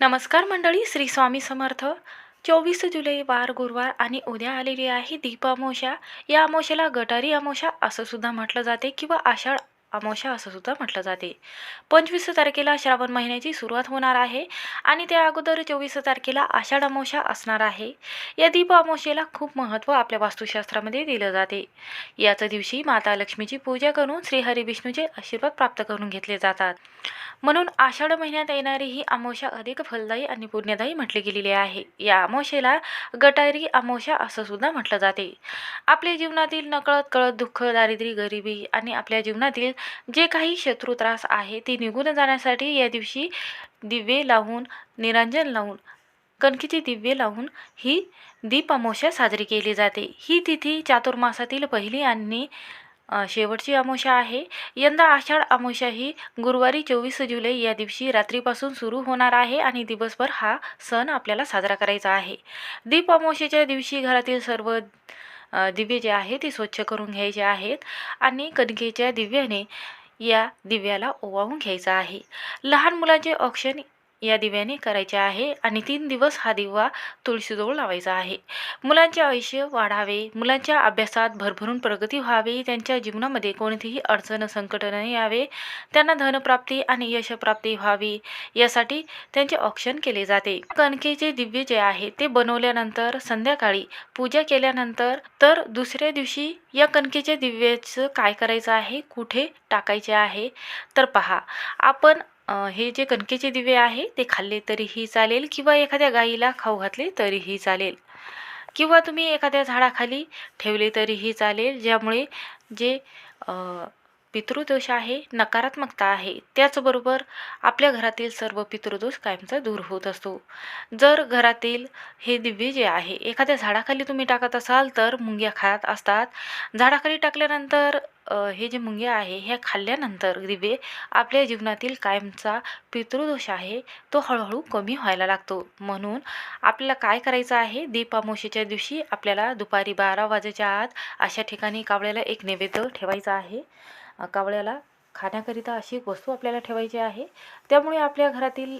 नमस्कार मंडळी श्री स्वामी समर्थ. चोवीस जुलै वार गुरुवार आणि उद्या आलेली आहे दीप अमोशा या अमोशाला गटारी अमोशा असं सुद्धा म्हटलं जाते किंवा आषाढ अमावस्या असं सुद्धा म्हटलं जाते. पंचवीस तारखेला श्रावण महिन्याची सुरुवात होणार आहे आणि त्या अगोदर चोवीस तारखेला आषाढ अमावस्या असणार आहे. या दीप अमावस्येला खूप महत्त्व आपल्या वास्तुशास्त्रामध्ये दिलं जाते. याच दिवशी माता लक्ष्मीची पूजा करून श्रीहरी विष्णूचे आशीर्वाद प्राप्त करून घेतले जातात. म्हणून आषाढ महिन्यात येणारी ही अमावस्या अधिक फलदायी आणि पुण्यदायी म्हटली गेलेली आहे. या अमावस्येला गटारी अमावस्या असं सुद्धा म्हटलं जाते. आपल्या जीवनातील नकळत कळत दुःख दारिद्र्य गरिबी आणि आपल्या जीवनातील जे काही शत्रू त्रास आहे ते निघून जाण्यासाठी या दिवशी दिवे लावून निरांजन लावून कणकीची दिव्ये लावून ही दीप अमावस्या साजरी केली जाते. ही तिथी चातुर्मासातील पहिली आणि शेवटची अमावस्या आहे. यंदा आषाढ अमावस्या ही गुरुवारी चोवीस जुलै या दिवशी रात्रीपासून सुरू होणार आहे आणि दिवसभर हा सण आपल्याला साजरा करायचा आहे. दीप अमावस्येच्या दिवशी घरातील सर्व दिवे जे आहे ते स्वच्छ करून घ्यायचे आहेत आणि कणकेच्या दिव्याने या दिव्याला ओवाळून घ्यायचा आहे. लहान मुलांचे औक्षण या दिव्याने करायचे आहे आणि तीन दिवस हा दिवा तुळशीजवळ लावायचा आहे. मुलांचे आयुष्य वाढावे मुलांच्या अभ्यासात भरभरून प्रगती व्हावी त्यांच्या जीवनामध्ये कोणतीही अडचण संकट न यावे त्यांना धनप्राप्ती आणि यशप्राप्ती व्हावी यासाठी त्यांचे औक्षण केले जाते. कणकेचे दिव्य जे आहे ते बनवल्यानंतर संध्याकाळी पूजा केल्यानंतर तर दुसऱ्या दिवशी या कणकेच्या दिव्याचं काय करायचं आहे? कुठे टाकायचे आहे? तर पहा आपण हे जे कणकेचे दिवे आहे ते खाल्ले तरीही चालेल किंवा एखाद्या गाईला खाऊ घातले तरीही चालेल. किंवा तुम्ही एखाद्या झाडाखाली ठेवले तरीही चालेल ज्यामुळे जे पितृदोष आहे नकारात्मकता आहे त्याचबरोबर आपल्या घरातील सर्व पितृदोष कायमचा दूर होत असतो. जर घरातील हे दिव्य जे आहे एखाद्या झाडाखाली तुम्ही टाकत असाल तर मुंग्या खात असतात. झाडाखाली टाकल्यानंतर हे जे मुंगे आहे ह्या खाल्ल्यानंतर दिवे आपल्या जीवनातील कायमचा पितृदोष आहे तो हळूहळू कमी व्हायला लागतो. म्हणून आपल्याला काय करायचं आहे? दीपामोशीच्या दिवशी आपल्याला दुपारी बारा वाजेच्या आत अशा ठिकाणी कावळ्याला एक नैवेद्य ठेवायचा आहे. कावळ्याला खाण्याकरिता अशी एक वस्तू आपल्याला ठेवायची आहे. त्यामुळे आपल्या घरातील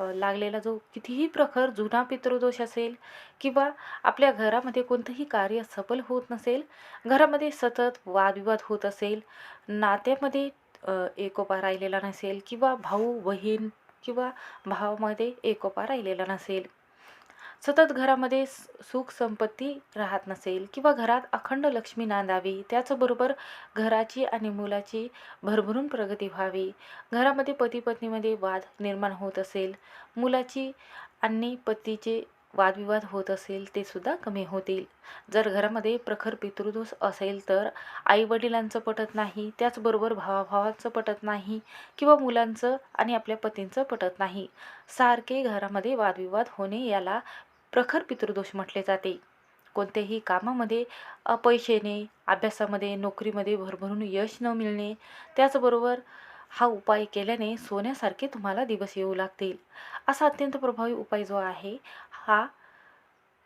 लागलेला जो कितीही प्रखर जुना पितृदोष असेल किंवा आपल्या घरामध्ये कोणतंही कार्य सफल होत नसेल घरामध्ये सतत वादविवाद होत असेल नात्यामध्ये एकोपा राहिलेला नसेल किंवा भाऊ बहीण किंवा भावामध्ये एकोपा राहिलेला नसेल सतत घरामध्ये सुख संपत्ती राहत नसेल किंवा घरात अखंड लक्ष्मी नांदावी त्याचबरोबर घराची आणि मुलाची भरभरून प्रगती व्हावी. घरामध्ये पती पत्नीमध्ये वाद निर्माण होत असेल मुलाची आणि पतीचे वादविवाद होत असेल ते सुद्धा कमी होतील. जर घरामध्ये प्रखर पितृदोष असेल तर आई वडिलांचं पटत नाही त्याचबरोबर भावाभावांचं पटत नाही किंवा मुलांचं आणि आपल्या पतींचं पटत नाही. सारखे घरामध्ये वादविवाद होणे याला प्रखर पितृदोष म्हटले जाते. कोणत्याही कामामध्ये अपयश येणे अभ्यासामध्ये नोकरीमध्ये भरभरून यश न मिळणे त्याचबरोबर हा उपाय केल्याने सोन्यासारखे तुम्हाला दिवस येऊ लागतील. असा अत्यंत प्रभावी उपाय जो आहे हा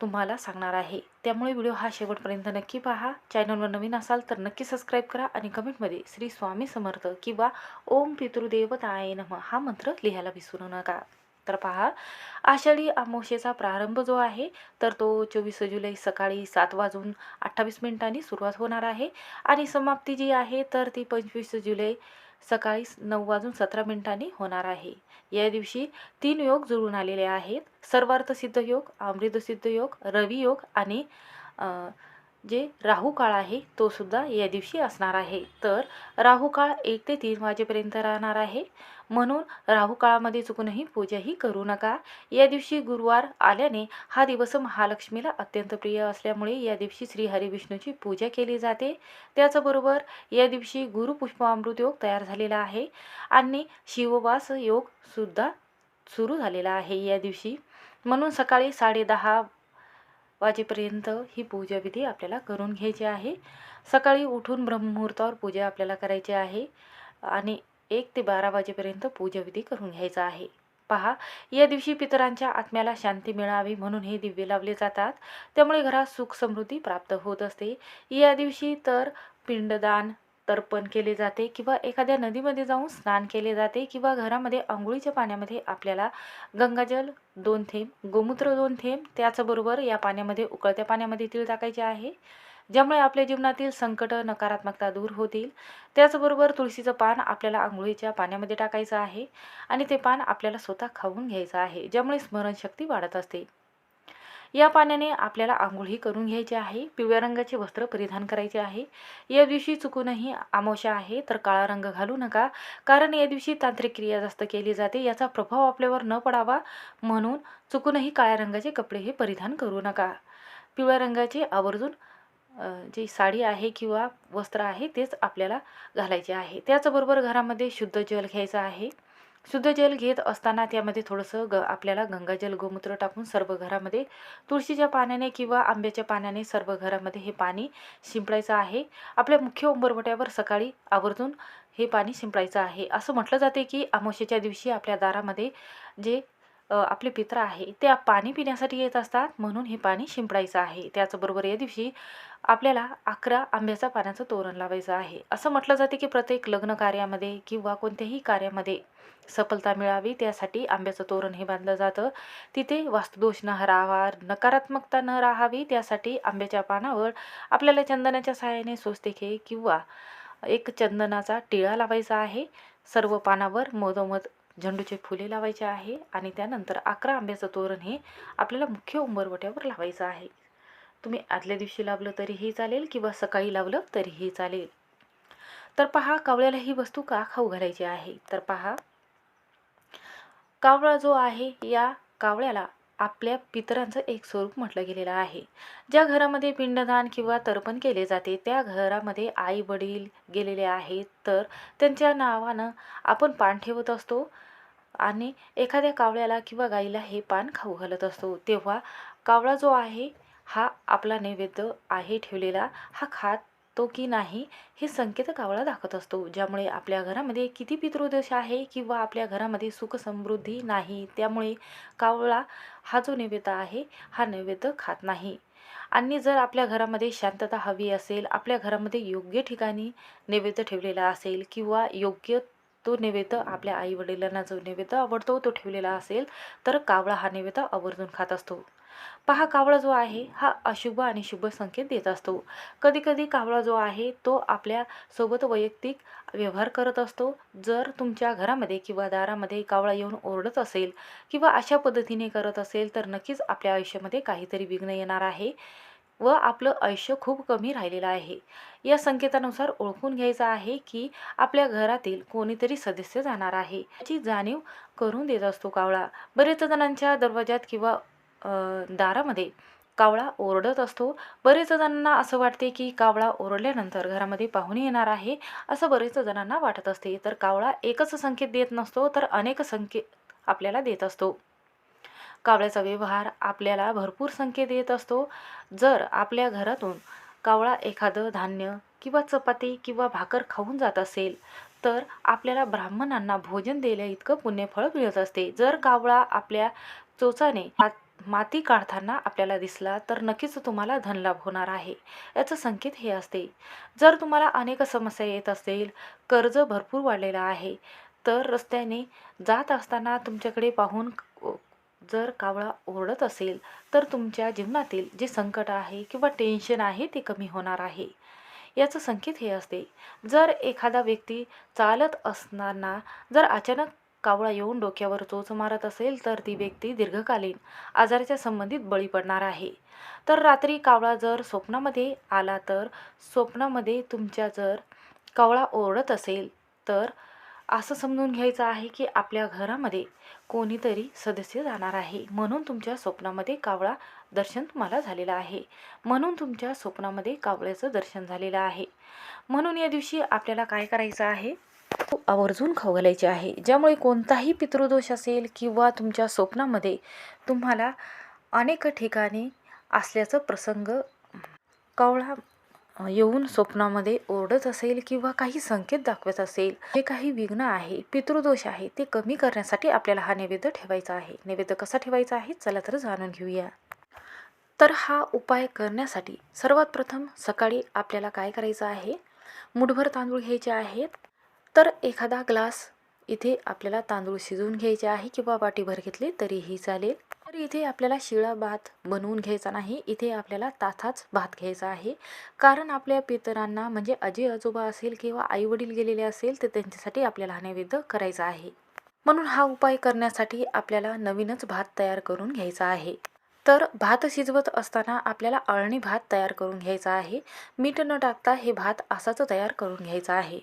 तुम्हाला सांगणार आहे. त्यामुळे व्हिडिओ हा शेवटपर्यंत नक्की पहा. चॅनलवर नवीन असाल तर नक्की सबस्क्राईब करा आणि कमेंटमध्ये श्री स्वामी समर्थ किंवा ओम पितृदेवताय नम हा मंत्र लिहायला विसरू नका. तर पहा आषाढी अमावशेचा प्रारंभ जो आहे तर तो चोवीस जुलै सकाळी सात वाजून अठ्ठावीस मिनिटांनी सुरुवात होणार आहे. आणि समाप्ती जी आहे तर ती पंचवीस जुलै सकाळी नऊ वाजून सतरा मिनिटांनी होणार आहे. या दिवशी तीन योग जुळून आलेले आहेत. सर्वार्थ सिद्ध योग अमृतसिद्ध योग रवी योग आणि जे राहू काळ आहे तो सुद्धा या दिवशी असणार आहे. तर राहू काळ एक ते तीन वाजेपर्यंत राहणार आहे. म्हणून राहू काळामध्ये चुकूनही पूजाही करू नका. या दिवशी गुरुवार आल्याने हा दिवस महालक्ष्मीला अत्यंत प्रिय असल्यामुळे या दिवशी श्री हरिविष्णूची पूजा केली जाते. त्याचबरोबर या दिवशी गुरुपुष्पामृत योग तयार झालेला आहे आणि शिववास योग सुद्धा सुरू झालेला आहे या दिवशी. म्हणून सकाळी साडेदहा वाजेपर्यंत ही पूजाविधी आपल्याला करून घ्यायची आहे. सकाळी उठून ब्रह्ममुहूर्तावर पूजा आपल्याला करायची आहे आणि एक ते बारा वाजेपर्यंत पूजाविधी करून घ्यायचा आहे. पहा या दिवशी पितरांच्या आत्म्याला शांती मिळावी म्हणून हे दिव्य लावले जातात. त्यामुळे घरात सुख समृद्धी प्राप्त होत असते. या दिवशी तर पिंडदान तर्पण केले जाते किंवा एखाद्या नदीमध्ये जाऊन स्नान केले जाते किंवा घरामध्ये आंघोळीच्या पाण्यामध्ये आपल्याला गंगाजल दोन थेंब गोमूत्र दोन थेंब त्याचबरोबर या पाण्यामध्ये उकळत्या पाण्यामध्ये तीळ टाकायचे आहे ज्यामुळे आपल्या जीवनातील संकट नकारात्मकता दूर होतील. त्याचबरोबर तुळशीचं पान आपल्याला आंघोळीच्या पाण्यामध्ये टाकायचं आहे आणि ते पान आपल्याला स्वतः खाऊन घ्यायचं आहे ज्यामुळे स्मरणशक्ती वाढत असते. या पाण्याने आपल्याला आंघोळी करून घ्यायची आहे. पिवळ्या रंगाचे वस्त्र परिधान करायचे आहे. या दिवशी चुकूनही आमोशा आहे तर काळा रंग घालू नका. कारण या दिवशी तांत्रिक क्रिया जास्त केली जाते याचा प्रभाव आपल्यावर न पडावा म्हणून चुकूनही काळ्या रंगाचे कपडे हे परिधान करू नका. पिवळ्या रंगाचे आवर्जून जी साडी आहे किंवा वस्त्र आहे तेच आपल्याला घालायचे आहे. त्याचबरोबर घरामध्ये शुद्ध जल घ्यायचं आहे. शुद्ध जल घेत असताना त्यामध्ये थोडंसं ग आपल्याला गंगाजल गोमूत्र टाकून सर्व घरामध्ये तुळशीच्या पाण्याने किंवा आंब्याच्या पाण्याने सर्व घरामध्ये हे पाणी शिंपडायचं आहे. आपल्या मुख्य उंबरवट्यावर सकाळी आवर्जून हे पाणी शिंपडायचं आहे. असं म्हटलं जाते की अमावस्येच्या दिवशी आपल्या दारामध्ये जे आपले पित्र आहे ते पाणी पिण्यासाठी येत असतात म्हणून हे पाणी शिंपडायचं आहे. त्याचबरोबर या दिवशी आपल्याला अकरा आंब्याचा पाण्याचं तोरण लावायचं आहे. असं म्हटलं जाते की प्रत्येक लग्न कार्यामध्ये किंवा कोणत्याही कार्यामध्ये सफलता मिळावी त्यासाठी आंब्याचं तोरण हे बांधलं जातं. तिथे वास्तुदोष न राहावा नकारात्मकता न राहावी त्यासाठी आंब्याच्या पानावर आपल्याला चंदनाच्या सहाय्याने स्वस्तिके किंवा एक चंदनाचा टिळा लावायचा आहे. सर्व पानावर मधोमध झेंडूचे फुले लावायचे आहे आणि त्यानंतर अकरा आंब्याचं तोरण हे आपल्याला मुख्य उंबरवट्यावर लावायचं आहे. तुम्ही आदल्या दिवशी लावलं तरीही चालेल किंवा सकाळी लावलं तरीही चालेल. तर पहा कावळ्याला ही वस्तू का खाऊ घालायची आहे? तर पहा कावळा जो आहे या कावळ्याला आपल्या पितरांचं एक स्वरूप म्हटलं गेलेलं आहे. ज्या घरामध्ये पिंडदान किंवा तर्पण केले जाते त्या घरामध्ये आई वडील गेलेले आहेत तर त्यांच्या नावानं आपण पान ठेवत असतो आणि एखाद्या कावळ्याला किंवा गाईला हे पान खाऊ घालत असतो. तेव्हा कावळा जो आहे हा आपला नैवेद्य आहे ठेवलेला. हा खात तो की नाही हे संकेत कावळा दाखवत असतो. ज्यामुळे आपल्या घरामध्ये किती पितृदोष आहे किंवा आपल्या घरामध्ये सुख समृद्धी नाही त्यामुळे कावळा हा जो नैवेद्य आहे हा नैवेद्य खात नाही. आणि जर आपल्या घरामध्ये शांतता हवी असेल आपल्या घरामध्ये योग्य ठिकाणी नैवेद्य ठेवलेला असेल किंवा योग्य तो नैवेद्य आपल्या आई वडिलांना जो नैवेद्य आवडतो तो ठेवलेला असेल तर कावळा हा नैवेद्य आवर्जून खात असतो. पहा कावळा जो आहे हा अशुभ आणि शुभ संकेत देत असतो. कधीकधी कावळा जो आहे तो आपल्यासोबत वैयक्तिक व्यवहार करत असतो. जर तुमच्या घरामध्ये किंवा दारामध्ये कावळा येऊन ओरडत असेल किंवा अशा पद्धतीने करत असेल तर नक्कीच आपल्या आयुष्यामध्ये काहीतरी विघ्न येणार आहे व आपलं आयुष्य खूप कमी राहिलेलं आहे. या संकेतानुसार ओळखून घ्यायचं आहे की आपल्या घरातील कोणीतरी सदस्य जाणार आहे. याची जाणीव करून देत असतो कावळा. बरेच जणांच्या दरवाजात किंवा दारामध्ये कावळा ओरडत असतो. बरेच जणांना असं वाटते की कावळा ओरडल्यानंतर घरामध्ये पाहुणे येणार आहे असं बरेच जणांना वाटत असते. तर कावळा एकच संकेत देत नसतो तर अनेक संकेत आपल्याला देत असतो. कावळ्याचा व्यवहार आपल्याला भरपूर संकेत देत असतो. जर आपल्या घरातून कावळा एखादं धान्य किंवा चपाती किंवा भाकर खाऊन जात असेल तर आपल्याला ब्राह्मणांना भोजन दिल्या इतकं पुण्यफळ मिळत असते. जर कावळा आपल्या चोचाने माती काढताना आपल्याला दिसला तर नक्कीच तुम्हाला धनलाभ होणार आहे. याचं संकेत हे असते. जर तुम्हाला अनेक समस्या येत असेल कर्ज भरपूर वाढलेलं आहे तर रस्त्याने जात असताना तुमच्याकडे पाहून जर कावळा ओरडत असेल तर तुमच्या जीवनातील जे संकट आहे किंवा टेन्शन आहे ते कमी होणार आहे. याचं संकेत हे असते. जर एखादा व्यक्ती चालत असताना जर अचानक कावळा येऊन डोक्यावर चोच मारत असेल तर ती व्यक्ती दीर्घकालीन आजाराच्या संबंधित बळी पडणार आहे. तर रात्री कावळा जर स्वप्नामध्ये आला तर स्वप्नामध्ये तुमच्या जर कावळा ओरडत असेल तर असं समजून घ्यायचं आहे की आपल्या घरामध्ये कोणीतरी सदस्य जाणार आहे. म्हणून तुमच्या स्वप्नामध्ये कावळा दर्शन तुम्हाला झालेलं आहे. म्हणून तुमच्या स्वप्नामध्ये कावळ्याचं दर्शन झालेलं आहे. म्हणून या दिवशी आपल्याला काय करायचं आहे? आवर्जून खाऊ घालायची आहे. ज्यामुळे कोणताही पितृदोष असेल किंवा तुमच्या स्वप्नामध्ये तुम्हाला अनेक ठिकाणी असल्याचं प्रसंग कावळा येऊन स्वप्नामध्ये ओरडत असेल किंवा काही संकेत दाखवत असेल जे काही विघ्न आहे पितृदोष आहे ते कमी करण्यासाठी आपल्याला हा नैवेद्य ठेवायचा आहे. नैवेद्य कसा ठेवायचा आहे? चला तर जाणून घेऊया. तर हा उपाय करण्यासाठी सर्वात प्रथम सकाळी आपल्याला काय करायचं आहे? मुठभर तांदूळ घ्यायचे आहेत. तर एखादा ग्लास इथे आपल्याला तांदूळ शिजवून घ्यायचे आहे किंवा वाटीभर घेतले तरीही चालेल. तर इथे आपल्याला शिळा भात बनवून घ्यायचा नाही. इथे आपल्याला ताथाच भात घ्यायचा आहे. कारण आपल्या पितरांना म्हणजे आजी आजोबा असेल किंवा आई वडील गेलेले असेल तर त्यांच्यासाठी आपल्याला हा नैवेद्य करायचा आहे. म्हणून हा उपाय करण्यासाठी आपल्याला नवीनच भात तयार करून घ्यायचा आहे. तर भात शिजवत असताना आपल्याला अळणी भात तयार करून घ्यायचा आहे. मीठ न टाकता हे भात असाच तयार करून घ्यायचा आहे.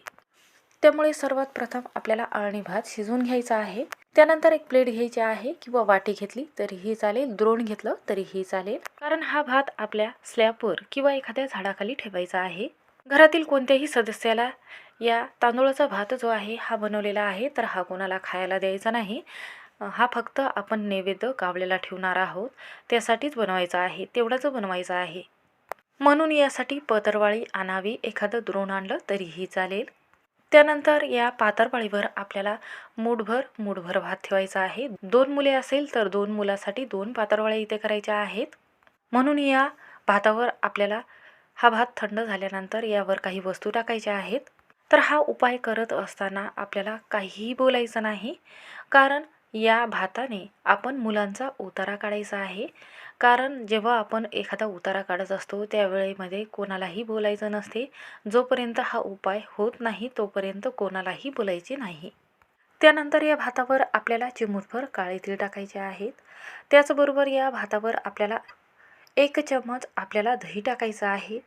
त्यामुळे सर्वात प्रथम आपल्याला अळणी भात शिजवून घ्यायचा आहे. त्यानंतर एक प्लेट घ्यायची आहे किंवा वाटी घेतली तरीही चालेल द्रोण घेतलं तरीही चालेल. कारण हा भात आपल्या स्लॅबवर किंवा एखाद्या झाडाखाली ठेवायचा आहे. घरातील कोणत्याही सदस्याला या तांदूळाचा भात जो आहे हा बनवलेला आहे तर हा कोणाला खायला द्यायचा नाही. हा फक्त आपण नैवेद्य गावलेला ठेवणार आहोत. त्यासाठीच बनवायचा आहे तेवढाच बनवायचा आहे. म्हणून यासाठी पतरवाळी आणावी एखादं द्रोण आणलं तरीही चालेल. त्यानंतर या पातळपाळीवर आपल्याला मूठभर मूठभर भात ठेवायचा आहे. दोन मुले असेल तर दोन मुलासाठी दोन पातरवाळ्या इथे करायच्या आहेत. म्हणून या भातावर आपल्याला हा भात थंड झाल्यानंतर यावर काही वस्तू टाकायच्या आहेत. तर हा उपाय करत असताना आपल्याला काहीही बोलायचं नाही. कारण या भाताने आपण मुलांचा उतारा काढायचा आहे. कारण जेव्हा आपण एखादा उतारा काढत असतो त्यावेळेमध्ये कोणालाही बोलायचं नसते. जोपर्यंत हा उपाय होत नाही तोपर्यंत कोणालाही बोलायचे नाही. त्यानंतर या भातावर आपल्याला चिमूटभर काळे तीळ टाकायचे आहेत. त्याचबरोबर या भातावर आपल्याला एक चम्मच आपल्याला दही टाकायचं आहे.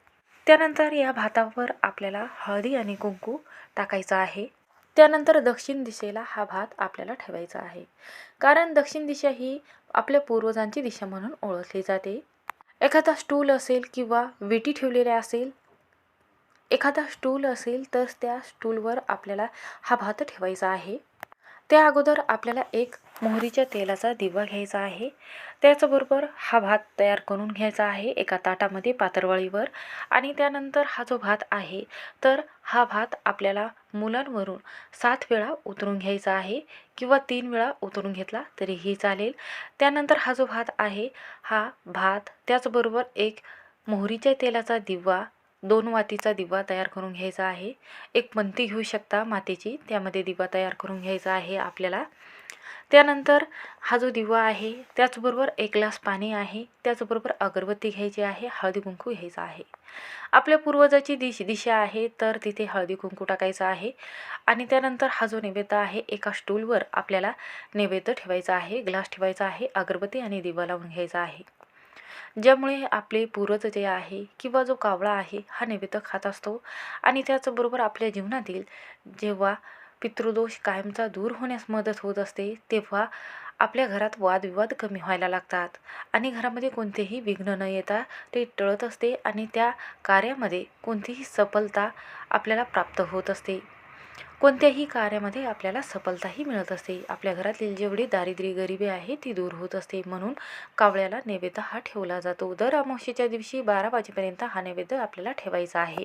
त्यानंतर या भातावर आपल्याला हळदी आणि कुंकू टाकायचं आहे. त्यानंतर दक्षिण दिशेला हा भात आपल्याला ठेवायचा आहे. कारण दक्षिण दिशा ही आपल्या पूर्वजांची दिशा म्हणून ओळखली जाते. एखादा स्टूल असेल किंवा विटी ठेवलेल्या असेल एखादा स्टूल असेल तर त्या स्टूलवर आपल्याला हा भात ठेवायचा आहे. त्या अगोदर आपल्याला एक मोहरीच्या तेलाचा दिवा घ्यायचा आहे. त्याचबरोबर हा भात तयार करून घ्यायचा आहे एका ताटामध्ये पातळवळीवर. आणि त्यानंतर हा जो भात आहे तर हा भात आपल्याला मुलांवरून सात वेळा उतरून घ्यायचा आहे किंवा तीन वेळा उतरून घेतला तरीही चालेल. त्यानंतर हा जो भात आहे हा भात त्याचबरोबर एक मोहरीच्या तेलाचा दिवा दोन वातीचा दिवा तयार करून घ्यायचा आहे. एक पंती घेऊ शकता मातीची त्यामध्ये दिवा तयार करून घ्यायचा आहे आपल्याला. त्यानंतर हा जो दिवा आहे त्याचबरोबर एक ग्लास पाणी आहे त्याचबरोबर अगरबत्ती घ्यायची आहे हळदी कुंकू घ्यायचा आहे. आपल्या पूर्वजाची दिश दिशा आहे तर तिथे हळदी कुंकू टाकायचं आहे आणि त्यानंतर हा जो नैवेद्य आहे एका स्टूलवर आपल्याला नैवेद्य ठेवायचा आहे ग्लास ठेवायचा आहे अगरबत्ती आणि दिवा लावून घ्यायचा आहे. ज्यामुळे आपले पूर्वज जे आहे किंवा जो कावळा आहे हा नैवेद्य खात असतो आणि त्याचबरोबर आपल्या जीवनातील जेव्हा पितृदोष कायमचा दूर होण्यास मदत होत असते तेव्हा आपल्या घरात वादविवाद कमी व्हायला लागतात. आणि घरामध्ये कोणतेही विघ्न न येता ते टळत असते आणि त्या कार्यामध्ये कोणतीही सफलता आपल्याला प्राप्त होत असते. कोणत्याही कार्यामध्ये आपल्याला सफलताही मिळत असते. आपल्या घरातील जेवढी दारिद्र्य गरिबी आहे ती दूर होत असते. म्हणून कावळ्याला नैवेद्य हा ठेवला जातो. दर अमावस्येच्या दिवशी बारा वाजेपर्यंत हा नैवेद्य आपल्याला ठेवायचा आहे.